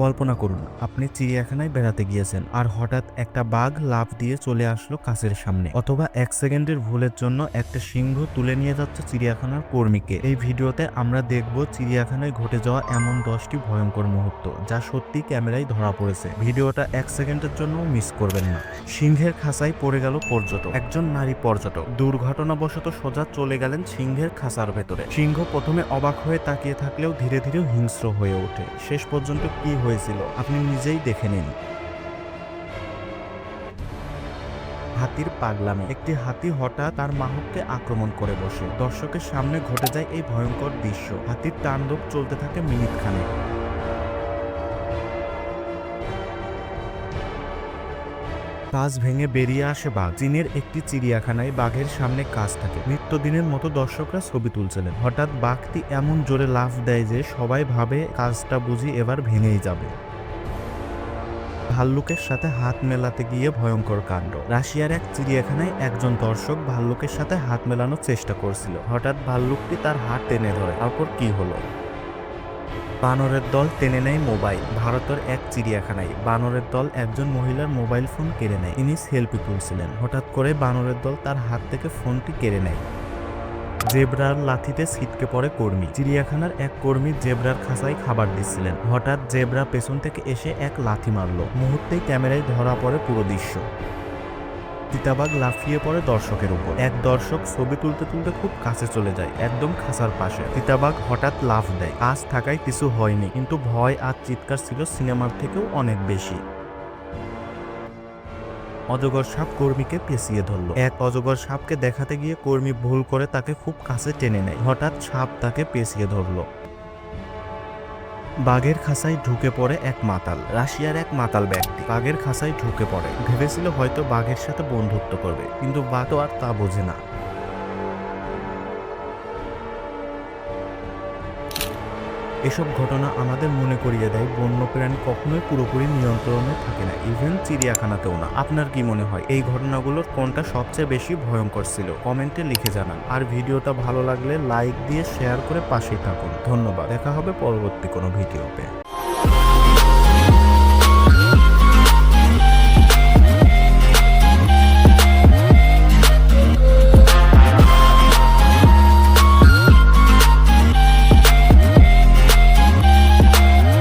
কল্পনা করুন, আপনি চিড়িয়াখানায় বেড়াতে গিয়েছেন আর হঠাৎ একটা বাঘ লাফ দিয়ে চলে আসলো কাছের সামনে। অথবা এক সেকেন্ডের ভুলের জন্য একটা সিংহ তুলে নিয়ে যাচ্ছে চিড়িয়াখানার কর্মীকে। এই ভিডিওতে আমরা দেখব চিড়িয়াখানায় ঘটে যাওয়া এমন দশটি ভয়ঙ্কর মুহূর্ত, যা সত্যি ক্যামেরায় ধরা পড়েছে। ভিডিওটা এক সেকেন্ডের জন্য মিস করবেন না। সিংহের খাঁচায় পড়ে গেল পর্যটক, একজন নারী পর্যটক। দুর্ঘটনাবশত সোজা চলে গেলেন সিংহের খাঁচার ভেতরে। সিংহ প্রথমে অবাক হয়ে তাকিয়ে থাকলেও ধীরে ধীরে হিংস্র হয়ে ওঠে। শেষ পর্যন্ত কি হয়েছিল। আপনি নিজেই দেখে নিন। হাতির পাগলামে। একটি হাতি হঠাৎ তার মাহককে আক্রমণ করে বসে। দর্শকের সামনে ঘটে যায় এই ভয়ঙ্কর দৃশ্য। হাতির তাণ্ডব চলতে থাকে মিনিট খানেক কাজ ভেঙে বেরিয়ে আসে বাঘ। চীনের একটি চিড়িয়াখানায় বাঘের সামনে কাজ থাকে। নিত্যদিনের মতো দর্শকরা ছবি তুলছিলেন। হঠাৎ বাঘটি এমন জোরে লাফ দেয় যে সবাই ভাবে কাজটা বুঝি এবার ভেঙেই যাবে। ভাল্লুকের সাথে হাত মেলাতে গিয়ে ভয়ঙ্কর কাণ্ড। রাশিয়ার এক চিড়িয়াখানায় একজন দর্শক ভাল্লুকের সাথে হাত মেলানোর চেষ্টা করছিল। হঠাৎ ভাল্লুকটি তার হাত টেনে ধরে। তারপর কি হলো? বানরের দল টেনে নেয় মোবাইল। ভারতের এক চিড়িয়াখানায় বানরের দল একজন মহিলার মোবাইল ফোন কেড়ে নেয়। তিনি সেলফি তুলছিলেন। হঠাৎ করে বানরের দল তার হাত থেকে ফোনটি কেড়ে নেয়। জেব্রার লাথিতে ছিটকে পড়ে কর্মী। চিড়িয়াখানার এক কর্মী জেব্রার খাঁচায় খাবার দিচ্ছিলেন। হঠাৎ জেব্রা পেছন থেকে এসে এক লাথি মারল। মুহূর্তেই ক্যামেরায় ধরা পড়ে পুরো দৃশ্য। চিতাবাঘ লাফিয়ে পড়ে দর্শকের উপর। এক দর্শক ছবি তুলতে তুলতে খুব কাছে চলে যায়, একদম খাঁচার পাশে। চিতাবাঘ হঠাৎ লাফ দেয়। আজ থাকায় কিছু হয়নি, কিন্তু ভয় আর চিৎকার ছিল সিনেমার থেকেও অনেক বেশি। অজগর সাপ কর্মীকে পেঁচিয়ে ধরলো। এক অজগর সাপকে দেখাতে গিয়ে কর্মী ভুল করে তাকে খুব কাছে টেনে নেয়। হঠাৎ সাপ তাকে পেঁচিয়ে ধরলো। বাঘের খাঁচায় ঢুকে পড়ে এক মাতাল, রাশিয়ার এক মাতাল ব্যক্তি। বাঘের খাঁচায় ঢুকে পড়ে। ভেবেছিল হয়তো বাঘের সাথে বন্ধুত্ব করবে, কিন্তু বাঘ তো আর তা বোঝে না। এসব ঘটনা আমাদের মনে করিয়ে দেয়, বন্যপ্রাণী কখনোই পুরোপুরি নিয়ন্ত্রণে থাকে না ইভেন চিড়িয়াখানাতেও না। আপনার কি মনে হয়, এই ঘটনাগুলোর কোনটা সবচেয়ে বেশি ভয়ঙ্কর ছিল? কমেন্টে লিখে জানান। আর ভিডিওটা ভালো লাগলে লাইক দিয়ে শেয়ার করে পাশেই থাকুন। ধন্যবাদ। দেখা হবে পরবর্তী কোনো ভিডিওতে।